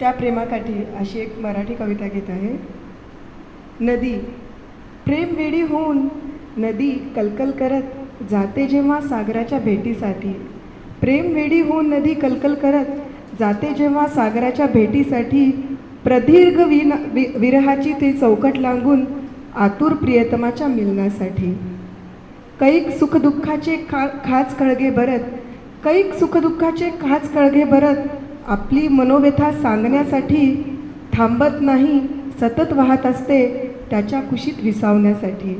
त्या प्रेमाकाठी अशी एक मराठी कविता घेत आहे. नदी प्रेम वेडी होऊन नदी कलकल करत जाते जेव्हा सागराच्या भेटीसाठी. प्रेम वेडी होऊन नदी कलकल करत जाते जेव्हा सागराच्या भेटीसाठी. प्रदीर्घ विन वि विरहाची ते चौकट लांगून आतुर प्रियतमाच्या मिलनासाठी. कैक सुखदुःखाचे खा खाच कळगे भरत कैक सुखदुःखाचे खाच कळगे भरत आपली मनोव्यथा सांगण्यासाठी थांबत नाही सतत वाहत असते त्याच्या कुशीत विसावण्यासाठी.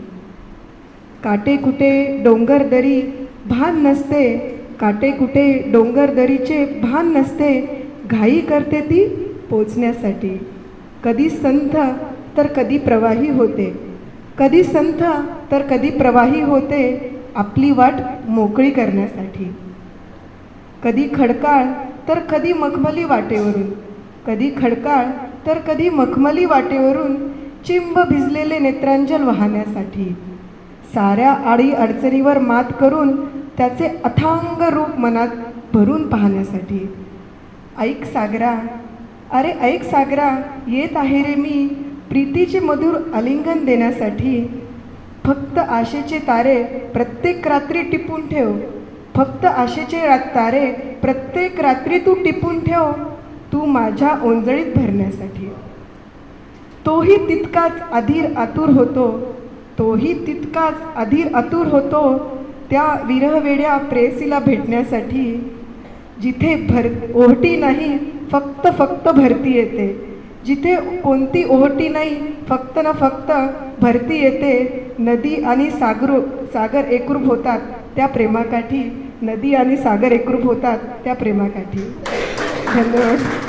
काटे कुटे डोंगर दरी भान नसते काटे कुटे डोंगर दरीचे भान नसते घाई करते ती पोचण्यासाठी. कधी संथ तर कधी प्रवाही होते. कधी संथ तर कधी प्रवाही होते आपली वाट मोकळी करण्यासाठी. कधी खडकाळ तर कधी मखमली वाटेवरून कधी खडकाळ तर कधी मखमली वाटेवरून चिंब भिजलेले नेत्रांजल वाहण्यासाठी. साऱ्या आडी अडचणीवर मात करून त्याचे अथांग रूप मनात भरून पाहण्यासाठी. ऐक सागरा अरे ऐक सागरा येत आहे रे मी प्रीतीचे मधुर आलिंगन देण्यासाठी. फक्त आशेचे तारे प्रत्येक रात्री टिपून ठेव. फक्त आशेचे रात तारे प्रत्येक रात्री तू टिपून ठेव तू माझ्या ओंजळीत भरण्यासाठी. तोही तितकाच अधीर आतुर होतो तोही तितकाच अधीर आतुर होतो त्या विरहवेड्या प्रेसीला भेटण्यासाठी जिथे भर ओहटी नाही फक्त फक्त भरती येते. जिथे कोणती ओहटी नाही फक्त ना फक्त भरती येते. नदी आणि सागर सागर एकरूप होतात. त्या प्रेमाकाठी नदी आणि सागर एकरूप होतात त्या प्रेमाकाठी. धन्यवाद.